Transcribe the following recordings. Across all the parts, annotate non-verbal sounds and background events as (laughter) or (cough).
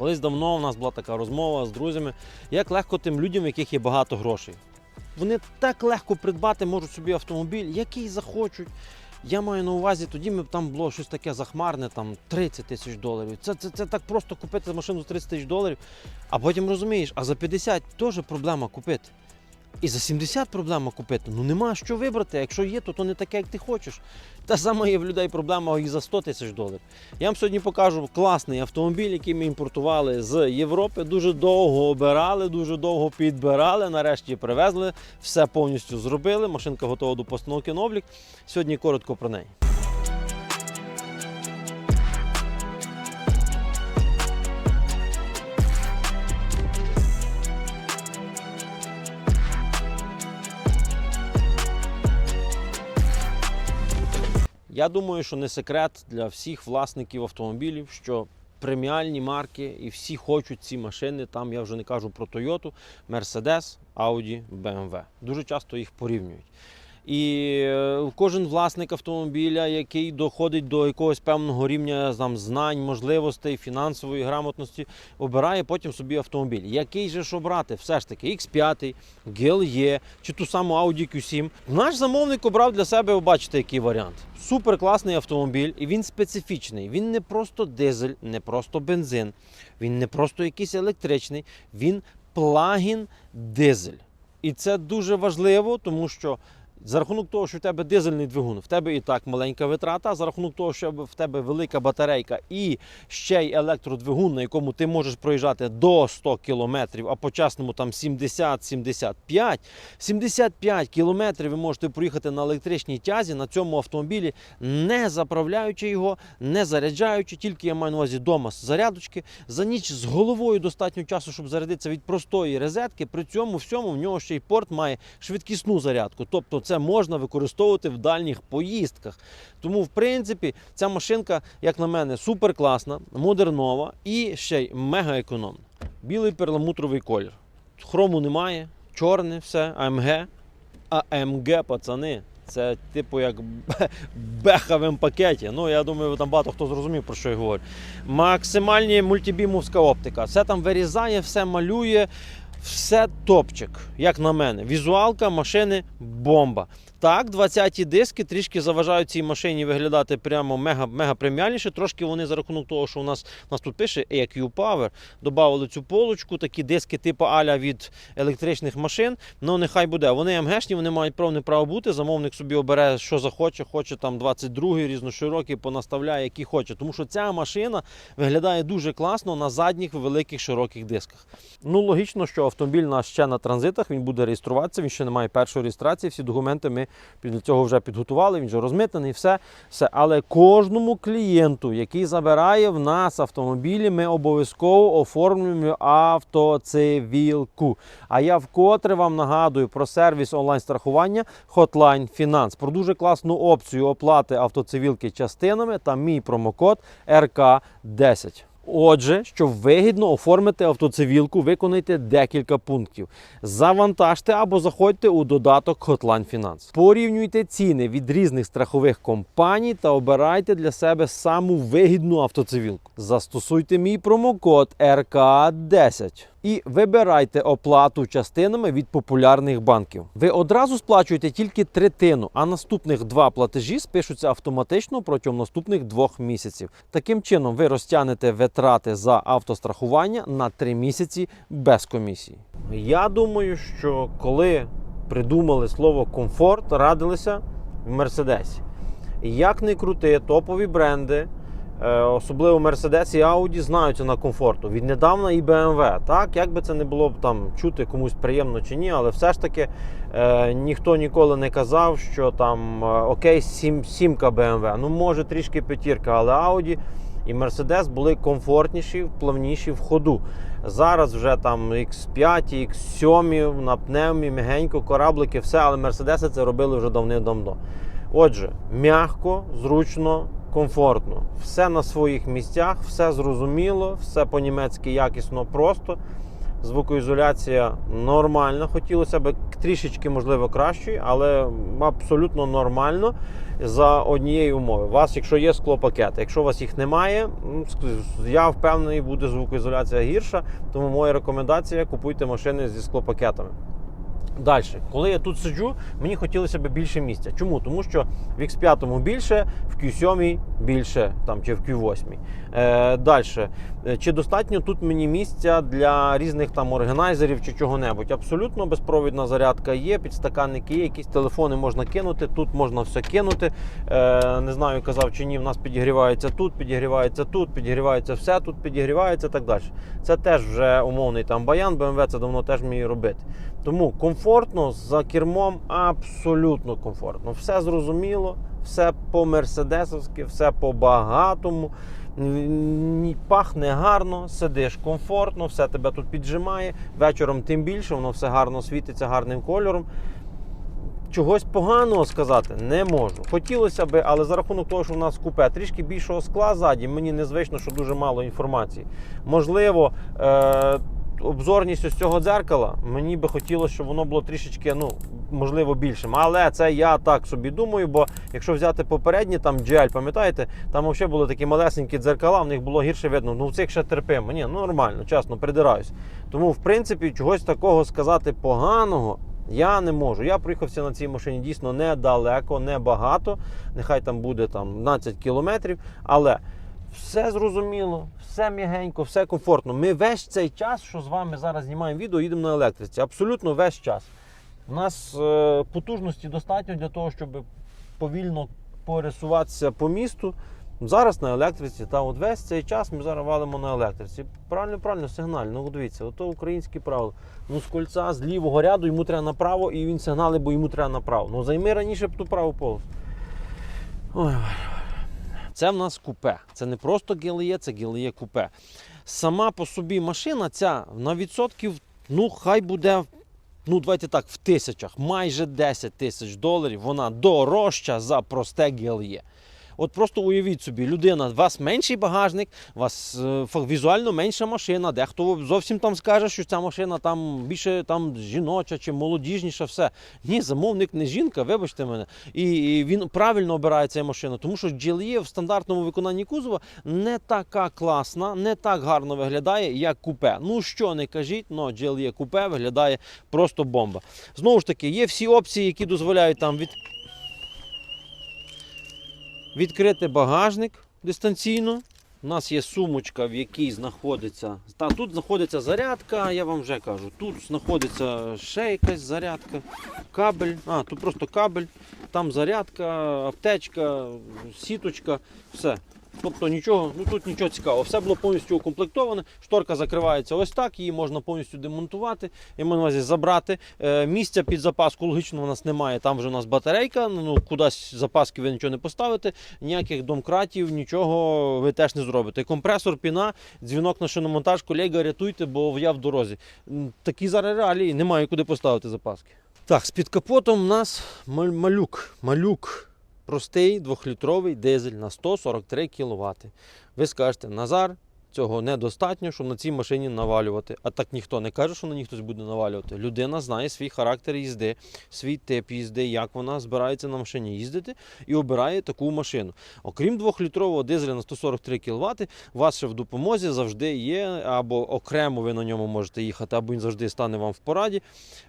Колись давно у нас була така розмова з друзями, як легко тим людям, в яких є багато грошей. Вони так легко придбати можуть собі автомобіль, який захочуть. Я маю на увазі, тоді ми там було щось таке захмарне, там 30 тисяч доларів. Це, це, це так просто купити машину за 30 тисяч доларів, а потім розумієш, а за 50 теж проблема купити. І за 70 проблема купити. Ну нема що вибрати. Якщо є, то то не таке, як ти хочеш. Та сама є в людей проблема і за 100 тисяч доларів. Я вам сьогодні покажу класний автомобіль, який ми імпортували з Європи. Дуже довго обирали, дуже довго підбирали. Нарешті привезли, все повністю зробили. Машинка готова до постановки на облік. Сьогодні коротко про неї. Я думаю, що не секрет для всіх власників автомобілів, що преміальні марки і всі хочуть ці машини. Там я вже не кажу про Toyota, Mercedes, Audi, BMW. Дуже часто їх порівнюють. І е, кожен власник автомобіля, який доходить до якогось певного рівня там, знань, можливостей, фінансової грамотності, обирає потім собі автомобіль. Який же ж обрати? Все ж таки X5, GLE чи ту саму Audi Q7. Наш замовник обрав для себе, ви бачите, який варіант. Супер класний автомобіль, і він специфічний. Він не просто дизель, не просто бензин, він не просто якийсь електричний, він плагін дизель. І це дуже важливо, тому що за рахунок того, що в тебе дизельний двигун, в тебе і так маленька витрата, за рахунок того, що в тебе велика батарейка і ще й електродвигун, на якому ти можеш проїжджати до 100 км, а по часному там 70-75, 75 км ви можете проїхати на електричній тязі на цьому автомобілі, не заправляючи його, не заряджаючи, тільки я маю на увазі вдома з зарядочки. За ніч з головою достатньо часу, щоб зарядитися від простої розетки. При цьому всьому в нього ще й порт має швидкісну зарядку. Тобто це можна використовувати в дальніх поїздках. Тому, в принципі, ця машинка, як на мене, супер класна, модернова і ще й мега економна. Білий перламутровий колір. Хрому немає, чорне все, АМГ. АМГ, пацани. Це типу як (laughs) беха в пакеті. Ну, я думаю, там багато хто зрозумів, про що я говорю. Максимальні мультибімовська оптика. Все там вирізає, все малює, все топчик, як на мене. Візуалка машини бомба. Так, 20-ті диски трішки заважають цій машині виглядати прямо мега, мега преміальніше. Трошки вони за рахунок того, що у нас, у нас тут пише EQ Power, додали цю полочку, такі диски типу аля від електричних машин. Ну нехай буде. Вони МГшні, вони мають повне право бути. Замовник собі обере, що захоче, хоче там 22-й, різноширокий, понаставляє, який хоче. Тому що ця машина виглядає дуже класно на задніх великих широких дисках. Ну, логічно, що автомобіль нас ще на транзитах, він буде реєструватися, він ще не має першої реєстрації. Всі документи ми для цього вже підготували, він вже розмитаний, все. все. Але кожному клієнту, який забирає в нас автомобілі, ми обов'язково оформлюємо автоцивілку. А я вкотре вам нагадую про сервіс онлайн-страхування Hotline Finance, про дуже класну опцію оплати автоцивілки частинами та мій промокод РК10. Отже, щоб вигідно оформити автоцивілку, виконайте декілька пунктів. Завантажте або заходьте у додаток Hotline Finance. Порівнюйте ціни від різних страхових компаній та обирайте для себе саму вигідну автоцивілку. Застосуйте мій промокод РК10 і вибирайте оплату частинами від популярних банків. Ви одразу сплачуєте тільки третину, а наступних два платежі спишуться автоматично протягом наступних двох місяців. Таким чином, ви розтягнете витрати за автострахування на три місяці без комісії. Я думаю, що коли придумали слово комфорт, радилися в Мерседесі. Як не крути, топові бренди. Е, Особливо Mercedes і Audi знаються на комфорту. Віднедавна і BMW. Так, як би це не було там чути комусь приємно чи ні, але все ж таки е, ніхто ніколи не казав, що там е, окей, сім, сімка BMW. Ну може трішки п'ятірка, але Audi і Mercedes були комфортніші, плавніші в ходу. Зараз вже там X5, X7 на пневмі, мігенько, кораблики, все, але Mercedes це робили вже давним-давно. Отже, м'яко, зручно, комфортно. Все на своїх місцях, все зрозуміло, все по-німецьки якісно, просто. Звукоізоляція нормальна. Хотілося б трішечки, можливо, кращої, але абсолютно нормально за однієї умови. У вас, якщо є склопакети, якщо у вас їх немає, я впевнений, буде звукоізоляція гірша. Тому моя рекомендація купуйте машини зі склопакетами. Далі, коли я тут сиджу, мені хотілося б більше місця. Чому? Тому що в X5 більше, в Q7 більше, там, чи в Q8. Е, Далі, чи достатньо тут мені місця для різних там органайзерів чи чого-небудь? Абсолютно безпровідна зарядка є, підстаканники є, якісь телефони можна кинути, тут можна все кинути. Е, не знаю, казав чи ні, в нас підігрівається тут, підігрівається тут, підігрівається все, тут підігрівається і так далі. Це теж вже умовний там баян, BMW це давно теж вміє робити. Тому комфортно за кермом абсолютно комфортно. Все зрозуміло, все по мерседесовськи, все по багатому. Пахне гарно, сидиш комфортно, все тебе тут піджимає. Вечором тим більше, воно все гарно світиться гарним кольором. Чогось поганого сказати не можу. Хотілося би, але за рахунок того, що в нас купе трішки більшого скла ззаді, мені незвично, що дуже мало інформації. Можливо, е- обзорність ось цього дзеркала, мені би хотілося, щоб воно було трішечки, ну, можливо, більшим. Але це я так собі думаю, бо якщо взяти попередні, там GL, пам'ятаєте, там взагалі були такі малесенькі дзеркала, в них було гірше видно. Ну, в цих ще терпимо. Ні, ну нормально, чесно, придираюсь. Тому, в принципі, чогось такого сказати поганого. Я не можу. Я проїхався на цій машині дійсно недалеко, небагато. Нехай там буде там 12 кілометрів. Але все зрозуміло, все м'ягенько, все комфортно. Ми весь цей час, що з вами зараз знімаємо відео, їдемо на електриці. Абсолютно весь час. У нас е, потужності достатньо для того, щоб повільно пересуватися по місту. Зараз на електриці, та от весь цей час ми зараз валимо на електриці. Правильно, правильно, сигнально. Ну, дивіться, ото українські правила. Ну, з кольця з лівого ряду йому треба направо, і він сигнали, бо йому треба направо. Ну, займи раніше б ту праву полосу. Ой. Це в нас купе. Це не просто гелеє, це геліє купе. Сама по собі машина ця на відсотків, ну, хай буде. Ну, давайте так, в тисячах, майже 10 тисяч доларів вона дорожча за просте геліє. От просто уявіть собі, людина, у вас менший багажник, у вас е, візуально менша машина, дехто зовсім там скаже, що ця машина там більше там жіноча чи молодіжніша, все. Ні, замовник не жінка, вибачте мене. І, він правильно обирає цю машину, тому що GLE в стандартному виконанні кузова не така класна, не так гарно виглядає, як купе. Ну що не кажіть, але GLE купе виглядає просто бомба. Знову ж таки, є всі опції, які дозволяють там від відкрити багажник дистанційно. У нас є сумочка, в якій знаходиться. Та тут знаходиться зарядка, я вам вже кажу. Тут знаходиться ще якась зарядка, кабель. А, тут просто кабель, там зарядка, аптечка, сіточка, все. Тобто нічого, ну тут нічого цікавого. Все було повністю укомплектоване. Шторка закривається ось так, її можна повністю демонтувати. Я маю на увазі забрати. Е, місця під запаску логічно у нас немає. Там вже у нас батарейка. Ну кудись запаски ви нічого не поставите, ніяких домкратів, нічого ви теж не зробите. Компресор, піна, дзвінок на шиномонтаж, колега, рятуйте, бо я в дорозі. Такі зараз реалії, немає куди поставити запаски. Так, з під капотом у нас малюк. Малюк. Простий двохлітровий дизель на 143 кВт. Ви скажете, Назар, цього недостатньо, щоб на цій машині навалювати. А так ніхто не каже, що на ній хтось буде навалювати. Людина знає свій характер їзди, свій тип їзди, як вона збирається на машині їздити і обирає таку машину. Окрім двохлітрового дизеля на 143 кВт, вас ще в допомозі завжди є, або окремо ви на ньому можете їхати, або він завжди стане вам в пораді.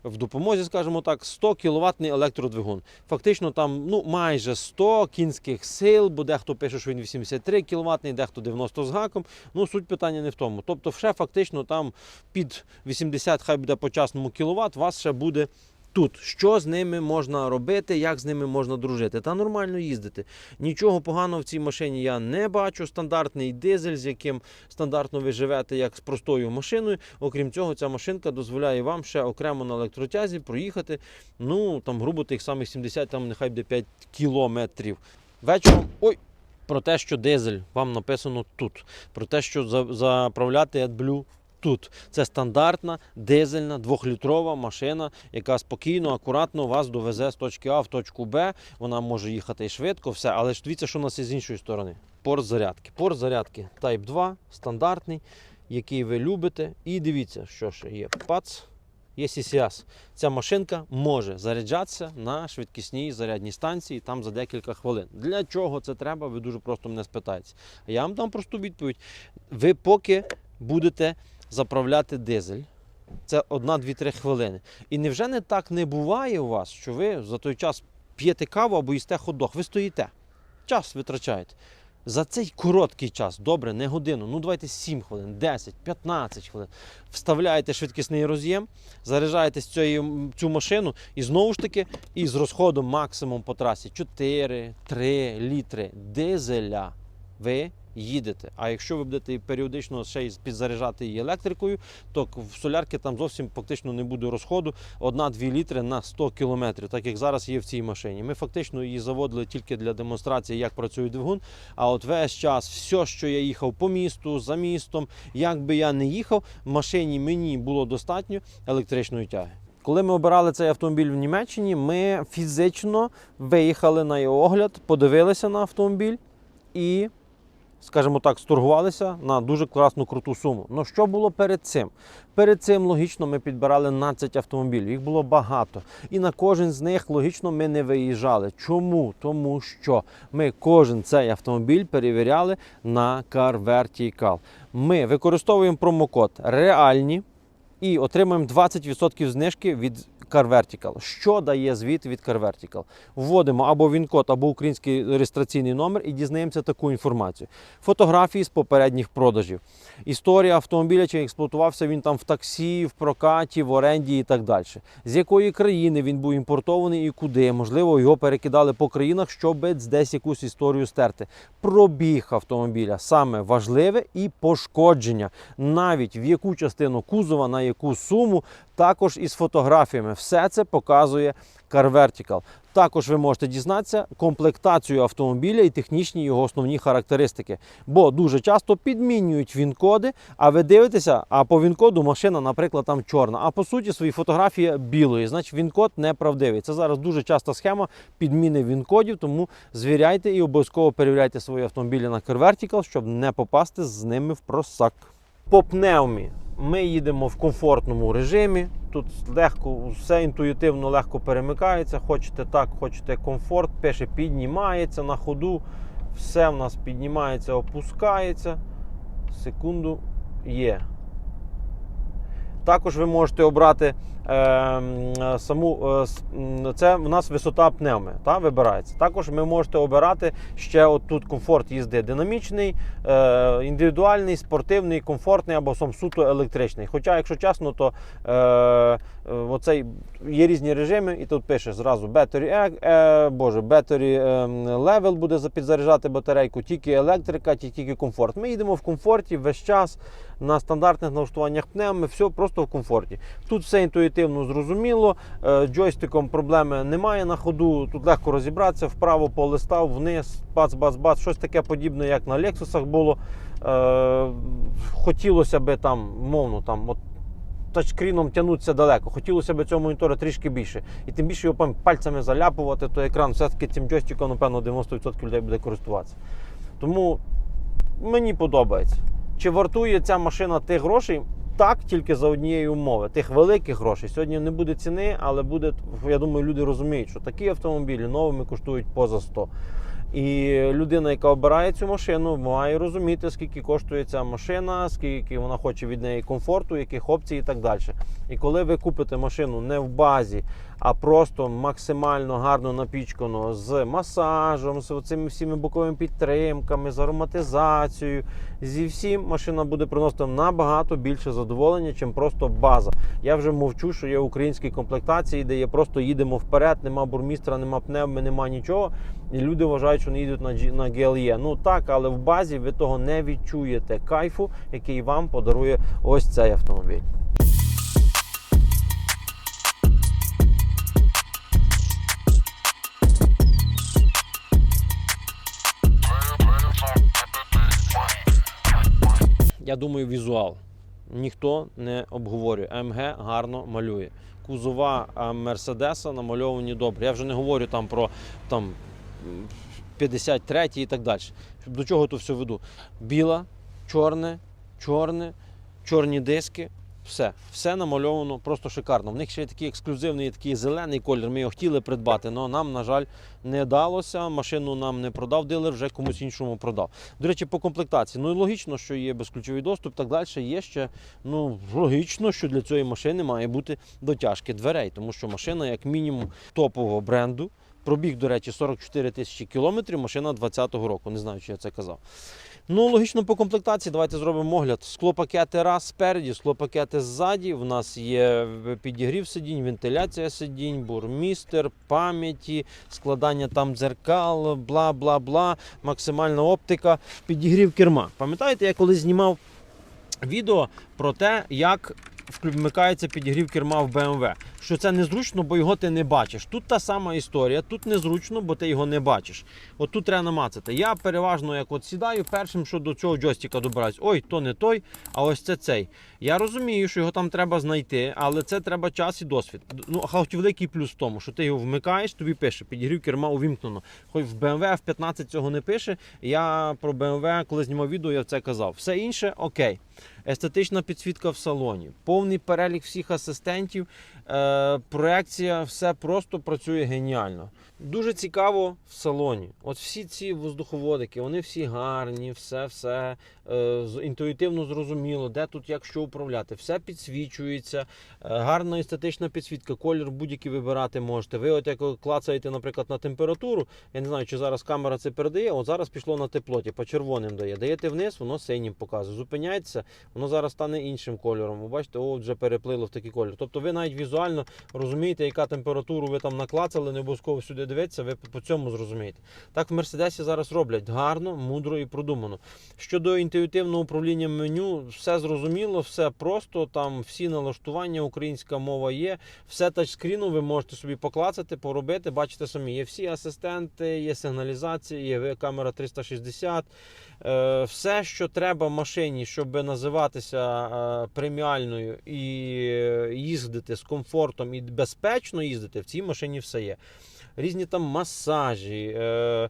В допомозі, скажімо так, 100 кВт електродвигун. Фактично там ну, майже 100 кінських сил, бо дехто пише, що він 83 кВт, дехто 90 з гаком. Ну, суть питання не в тому. Тобто, ще фактично там під 80, хай буде по часному кіловат, вас ще буде. Тут що з ними можна робити, як з ними можна дружити, та нормально їздити. Нічого поганого в цій машині я не бачу. Стандартний дизель, з яким стандартно ви живете як з простою машиною. Окрім цього, ця машинка дозволяє вам ще окремо на електротязі проїхати. Ну там, грубо тих самих 70, там нехай буде 5 кілометрів. Вечором. Ой! Про те, що дизель вам написано тут. Про те, що заправляти AdBlue тут. Це стандартна дизельна двохлітрова машина, яка спокійно, акуратно вас довезе з точки А в точку Б. Вона може їхати і швидко, все. Але ж дивіться, що у нас є з іншої сторони. Порт зарядки. Порт зарядки Type 2, стандартний. який ви любите. І дивіться, що ще є. Пац. Є CCS. Ця машинка може заряджатися на швидкісній зарядній станції там за декілька хвилин. Для чого це треба? Ви дуже просто мене спитаєте. Я вам дам просту відповідь. Ви поки будете заправляти дизель, це 1-2-3 хвилини. І невже не так не буває у вас, що ви за той час п'єте каву або їсте хот-дог? Ви стоїте, час витрачаєте. За цей короткий час, добре, не годину, ну давайте 7 хвилин, 10, 15 хвилин. Вставляєте швидкісний роз'єм, заряджаєте цю, цю машину і знову ж таки із розходом максимум по трасі 4-3 літри дизеля ви їдете. А якщо ви будете періодично ще й підзаряджати її електрикою, то в солярки там зовсім фактично не буде розходу 1-2 літри на 100 кілометрів, так як зараз є в цій машині. Ми фактично її заводили тільки для демонстрації, як працює двигун. А от весь час, все, що я їхав по місту, за містом, як би я не їхав, в машині мені було достатньо електричної тяги. Коли ми обирали цей автомобіль в Німеччині, ми фізично виїхали на його огляд, подивилися на автомобіль і скажімо так, сторгувалися на дуже класну круту суму. Ну що було перед цим? Перед цим логічно ми підбирали 12 автомобілів. Їх було багато. І на кожен з них логічно ми не виїжджали. Чому? Тому що ми кожен цей автомобіль перевіряли на Car Vertical. Ми використовуємо промокод реальні і отримуємо 20% знижки від Car Vertical. Що дає звіт від Car Vertical? Вводимо або він-код, або український реєстраційний номер і дізнаємося таку інформацію. Фотографії з попередніх продажів. Історія автомобіля, чи експлуатувався він там в таксі, в прокаті, в оренді і так далі. З якої країни він був імпортований і куди. Можливо, його перекидали по країнах, щоб десь якусь історію стерти. Пробіг автомобіля саме важливе і пошкодження. Навіть в яку частину кузова, на яку суму, також із фотографіями. Все це показує Car Vertical. Також ви можете дізнатися комплектацію автомобіля і технічні його основні характеристики. Бо дуже часто підмінюють він-коди, а ви дивитеся, а по він-коду машина, наприклад, там чорна. А по суті, свої фотографії білої. Значить, він-код неправдивий. Це зараз дуже часта схема підміни він-кодів, тому звіряйте і обов'язково перевіряйте свої автомобілі на Car Vertical, щоб не попасти з ними в просак. По пневмі ми їдемо в комфортному режимі. Тут легко, все інтуїтивно легко перемикається. Хочете так, хочете комфорт, пише піднімається на ходу. Все в нас піднімається, опускається. Секунду є. Також ви можете обрати саму е, це в нас висота пневми, та, вибирається. Також ви можете обирати ще от тут комфорт їзди динамічний, е, індивідуальний, спортивний, комфортний або сам суто електричний. Хоча, якщо чесно, то е, е, оцей є різні режими, і тут пише зразу battery, е, боже, battery е, level буде підзаряджати батарейку, тільки електрика, тільки комфорт. Ми їдемо в комфорті весь час на стандартних налаштуваннях пневми, все просто в комфорті. Тут все інтуїтивно зрозуміло, е, джойстиком проблеми немає на ходу, тут легко розібратися, вправо полистав, вниз, бац-бац-бац, щось таке подібне, як на Lexus було. Е, хотілося би там, мовно, там, от, тачскріном тягнутися далеко. Хотілося б цього монітора трішки більше. І тим більше його пальцями заляпувати, то екран все-таки цим джойстиком, напевно, 90% людей буде користуватися. Тому мені подобається. Чи вартує ця машина тих грошей? Так, тільки за однієї умови, тих великих грошей. Сьогодні не буде ціни, але буде, я думаю, люди розуміють, що такі автомобілі новими коштують поза 100. І людина, яка обирає цю машину, має розуміти, скільки коштує ця машина, скільки вона хоче від неї комфорту, яких опцій і так далі. І коли ви купите машину не в базі, а просто максимально гарно напічкано з масажем, з цими всіми боковими підтримками, з ароматизацією, зі всім машина буде приносити набагато більше задоволення, чим просто база. Я вже мовчу, що є українські комплектації, де є просто їдемо вперед, нема бурмістра, нема пневми, нема нічого. І люди вважають, що не їдуть на, на GLE. Ну так, але в базі ви того не відчуєте кайфу, який вам подарує ось цей автомобіль. Я думаю, візуал. Ніхто не обговорює. АМГ гарно малює. Кузова Мерседеса намальовані добре. Я вже не говорю там про там, 53 і так далі. До чого то все веду? Біла, чорне, чорне, чорні диски. Все, все намальовано просто шикарно. В них ще є такий ексклюзивний такий зелений колір. Ми його хотіли придбати, але нам, на жаль, не далося. Машину нам не продав дилер, вже комусь іншому продав. До речі, по комплектації. Ну і логічно, що є безключовий доступ, так далі. Є ще ну логічно, що для цієї машини має бути дотяжки дверей, тому що машина, як мінімум, топового бренду. Пробіг, до речі, 44 тисячі кілометрів, машина 20-го року. Не знаю, чи я це казав. Ну, логічно по комплектації, давайте зробимо огляд. Склопакети раз спереді, склопакети ззаді. У нас є підігрів сидінь, вентиляція сидінь, бурмістер, пам'яті, складання там дзеркал, бла бла бла, максимальна оптика, підігрів керма. Пам'ятаєте, я коли знімав відео про те, як вмикається підігрів керма в BMW. Що це незручно, бо його ти не бачиш. Тут та сама історія, тут незручно, бо ти його не бачиш. От тут треба намацати. Я переважно як от сідаю, першим, що до цього джойстика добираюсь. Ой, то не той, а ось це цей. Я розумію, що його там треба знайти, але це треба час і досвід. Ну, хоч великий плюс в тому, що ти його вмикаєш, тобі пише, підігрів керма увімкнено. Хоч в BMW F15 цього не пише. Я про BMW, коли знімав відео, я це казав. Все інше окей. Естетична підсвітка в салоні, повний перелік всіх асистентів, е, проекція, все просто працює геніально. Дуже цікаво в салоні. От всі ці воздуховодики, вони всі гарні, все, все е, інтуїтивно зрозуміло, де тут як що управляти. Все підсвічується, е, гарна естетична підсвітка, колір будь-який вибирати можете. Ви от як клацаєте, наприклад, на температуру, я не знаю, чи зараз камера це передає. От зараз пішло на теплоті, по червоним дає. Даєте вниз, воно синім показує. Зупиняється, воно зараз стане іншим кольором. Ви бачите, о, вже переплило в такий колір. Тобто ви навіть візуально розумієте, яка температуру ви там наклацали, не обов'язково сюди дивитися, ви по цьому зрозумієте. Так в Мерседесі зараз роблять гарно, мудро і продумано. Щодо інтуїтивного управління меню, все зрозуміло, все просто. Там всі налаштування, українська мова є. Все тачскріну ви можете собі поклацати, поробити. Бачите самі, є всі асистенти, є сигналізація, є камера 360. Е, Все, що треба машині, щоб називатися е, преміальною і е, їздити з комфортом і безпечно їздити, в цій машині все є. Різні там масажі, е, е,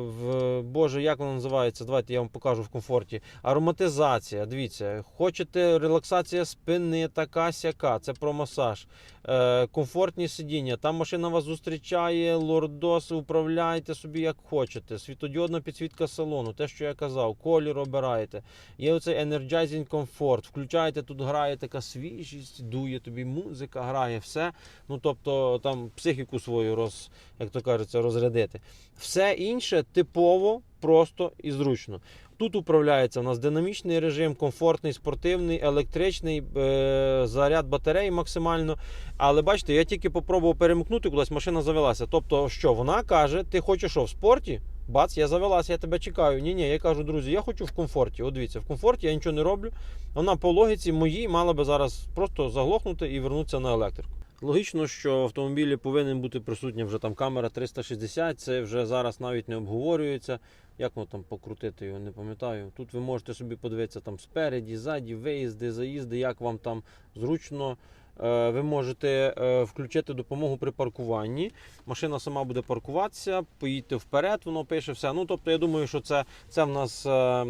в, Боже, як воно називається? Давайте я вам покажу в комфорті. Ароматизація. Дивіться, хочете релаксація спини, така сяка. Це про масаж. Е, комфортні сидіння. Там машина вас зустрічає, лордос, управляйте собі як хочете. Світодіодна підсвітка салону, те, що я казав, колір обираєте. Є оцей Energizing Comfort. Включаєте, тут грає така свіжість, дує тобі музика, грає все. Ну тобто там психіку свою роз, як то кажеться, розрядити. Все інше типово, просто і зручно. Тут управляється у нас динамічний режим, комфортний, спортивний, електричний, е- заряд батареї максимально. Але бачите, я тільки попробував перемкнути, кудись машина завелася. Тобто, що вона каже, ти хочеш що в спорті? Бац, я завелася, я тебе чекаю. Ні, ні, я кажу, друзі, я хочу в комфорті. От дивіться, в комфорті я нічого не роблю. Вона по логіці моїй мала би зараз просто заглохнути і вернутися на електрику. Логічно, що в автомобілі повинен бути присутня вже там камера 360, це вже зараз навіть не обговорюється. Як воно там покрутити його, не пам'ятаю. Тут ви можете собі подивитися там спереді, ззаді, виїзди, заїзди, як вам там зручно. Е, Ви можете е, включити допомогу при паркуванні. Машина сама буде паркуватися, поїдьте вперед, воно пише все. Ну тобто, я думаю, що це, це в нас е,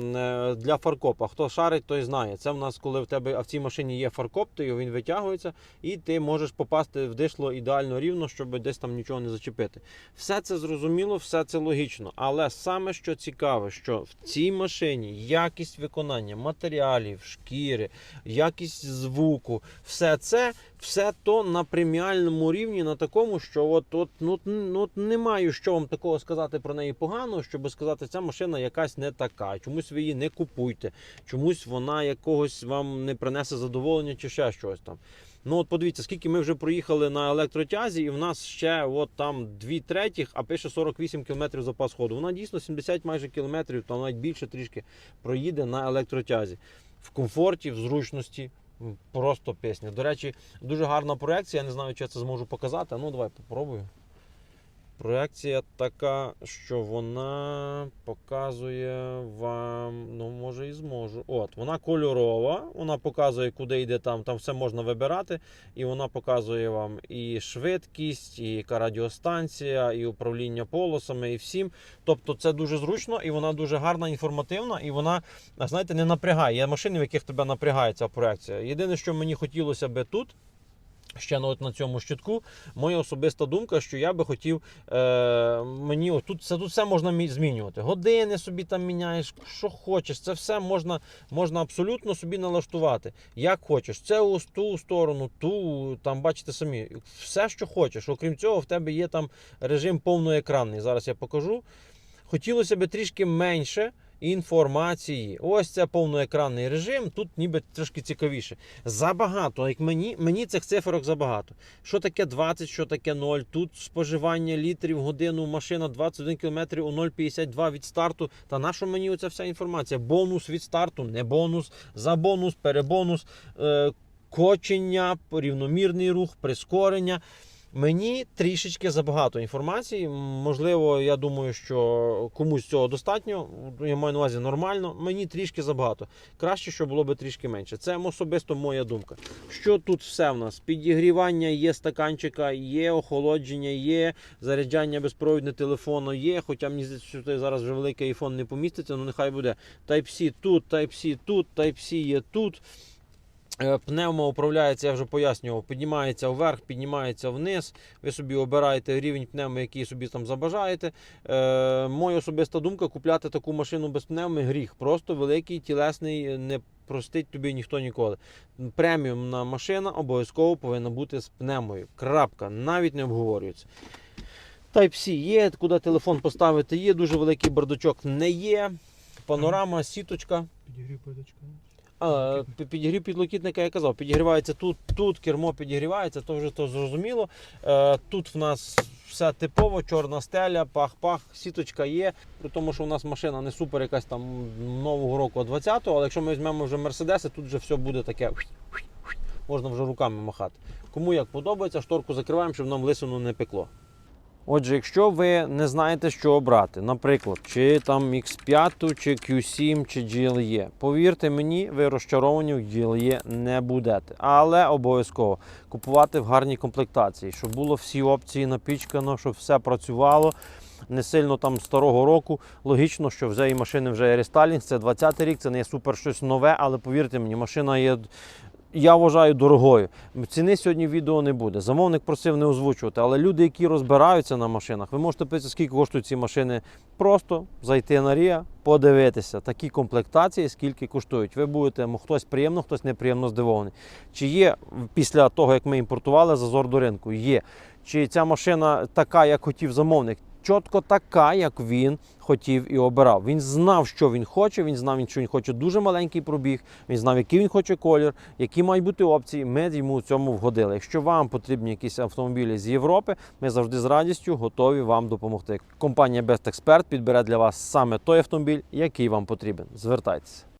для фаркопа. Хто шарить, той знає. Це в нас, коли в тебе в цій машині є фаркоп, то його він витягується, і ти можеш попасти в дишло ідеально рівно, щоб десь там нічого не зачепити. Все це зрозуміло, все це логічно. Але саме що цікаве, що в цій машині якість виконання матеріалів, шкіри, якість звуку, все це, все то на преміальному рівні, на такому, що от, от, ну, ну, не маю що вам такого сказати про неї погано, щоб сказати, ця машина якась не така. Чомусь ви її не купуйте, чомусь вона якогось вам не принесе задоволення чи ще щось там. Ну от подивіться, скільки ми вже проїхали на електротязі, і в нас ще от там дві третіх, а пише 48 км запас ходу. Вона дійсно 70 майже кілометрів, там навіть більше трішки проїде на електротязі. В комфорті, в зручності. Просто пісня. До речі, дуже гарна проекція. Я не знаю, чи я це зможу показати. Ну, давай попробую. Проекція така, що вона показує вам, ну може і зможу. От, вона кольорова, вона показує, куди йде там, там все можна вибирати, і вона показує вам і швидкість, і яка радіостанція, і управління полосами, і всім. Тобто це дуже зручно, і вона дуже гарна, інформативна, і вона, знаєте, не напрягає. Є машини, в яких тебе напрягає ця проекція. Єдине, що мені хотілося би тут. Ще от на цьому щитку моя особиста думка, що я би хотів е, мені от тут, це тут все можна змінювати. Години собі там міняєш, що хочеш. Це все можна, можна абсолютно собі налаштувати. Як хочеш. Це у ту сторону, ту там бачите самі. Все, що хочеш. Окрім цього, в тебе є там режим повноекранний. Зараз я покажу. Хотілося б трішки менше інформації. Ось це повноекранний режим. Тут ніби трошки цікавіше. Забагато, як мені, мені цих цифрок забагато. Що таке 20, що таке 0. Тут споживання літрів в годину, машина 21 км у 0,52 від старту. Та на що мені оця вся інформація? Бонус від старту, не бонус, за бонус, перебонус, е, кочення, рівномірний рух, прискорення. Мені трішечки забагато інформації. Можливо, я думаю, що комусь цього достатньо. Я маю на увазі нормально. Мені трішки забагато. Краще, щоб було би трішки менше. Це особисто моя думка. Що тут все в нас? Підігрівання є стаканчика, є охолодження, є заряджання безпровідне телефону, є. Хоча мені здається, що зараз вже великий iPhone не поміститься, ну нехай буде. Type-C тут, Type-C тут, Type-C є тут. Е, Пневмо управляється, я вже пояснював, піднімається вверх, піднімається вниз. Ви собі обираєте рівень пневми, який собі там забажаєте. Е, моя особиста думка, купляти таку машину без пневми гріх. Просто великий тілесний, не простить тобі ніхто ніколи. Преміумна машина обов'язково повинна бути з пневмою. Крапка, навіть не обговорюється. Type-C є, куди телефон поставити, є дуже великий бардачок, не є. Панорама, сіточка. Підігрів передачка. А, пі- підігрів підлокітника я казав, підігрівається тут, тут кермо підігрівається, то вже то зрозуміло. Е, тут в нас все типово, чорна стеля, пах-пах, сіточка є. При тому, що у нас машина не супер якась там нового року 20-го, але якщо ми візьмемо вже мерседеси, тут вже все буде таке. Можна вже руками махати. Кому як подобається, шторку закриваємо, щоб нам лисину не пекло. Отже, якщо ви не знаєте, що обрати, наприклад, чи там X5, чи Q7, чи GLE, повірте мені, ви розчаровані в GLE не будете. Але обов'язково купувати в гарній комплектації, щоб було всі опції напічкано, щоб все працювало. Не сильно там старого року. Логічно, що вже і машини вже є рестайлінг, це 20-й рік, це не супер щось нове, але повірте мені, машина є я вважаю дорогою. Ціни сьогодні відео не буде. Замовник просив не озвучувати, але люди, які розбираються на машинах, ви можете подивитися, скільки коштують ці машини. Просто зайти на Рія, подивитися такі комплектації, скільки коштують. Ви будете хтось приємно, хтось неприємно здивований. Чи є після того, як ми імпортували зазор до ринку? Є. Чи ця машина така, як хотів замовник? Чітко така, як він хотів і обирав. Він знав, що він хоче. Він знав, що він хоче дуже маленький пробіг. Він знав, який він хоче колір, які мають бути опції. Ми йому в цьому вгодили. Якщо вам потрібні якісь автомобілі з Європи, ми завжди з радістю готові вам допомогти. Компанія Best Expert підбере для вас саме той автомобіль, який вам потрібен. Звертайтеся.